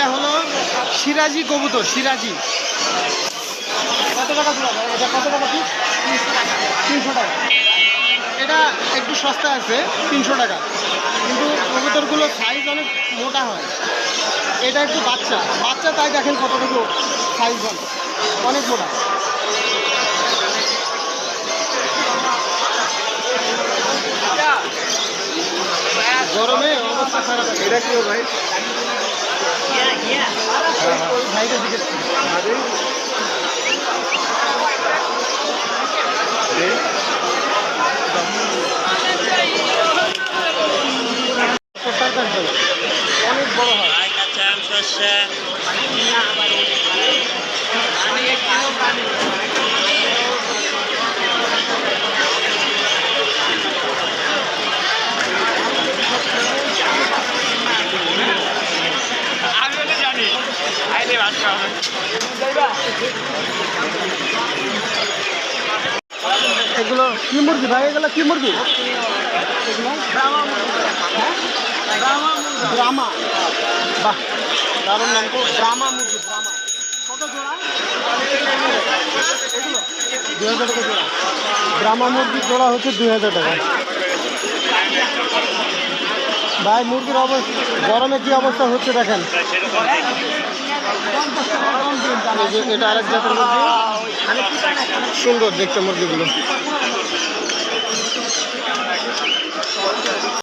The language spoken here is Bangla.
এটা হলো সিরাজি কবুতর সিরাজি। কত টাকা? এটা কত টাকা পিস? তিনশো টাকা। এটা একটু সস্তা আছে তিনশো টাকা। কিন্তু কবুতরগুলো সাইজ অনেক মোটা হয়। এটা একটু বাচ্চা। বাচ্চা তাই দেখেন কতটুকু সাইজ ভালো অনেক মোটা গরমে অবস্থা খারাপ এটা কি ভাই ভাইটা জিজ্ঞেস করে। অনেক বড় হয় এগুলো কি মুরগি ভাই? এগুলো কি মুরগি? ব্রাহ্মা। বাহ, দারুণ নাম ব্রাহ্মা মুরগি, ব্রাহ্মা। কত জোড়া? এগুলো দুই হাজার জোড়া হচ্ছে দুই হাজার টাকা। ভাই, মুরগির অবস্থা গরমে কি অবস্থা হচ্ছে দেখেন। এটা আরেক জাতের মুরগি। সুন্দর দেখতে মুরগিগুলো।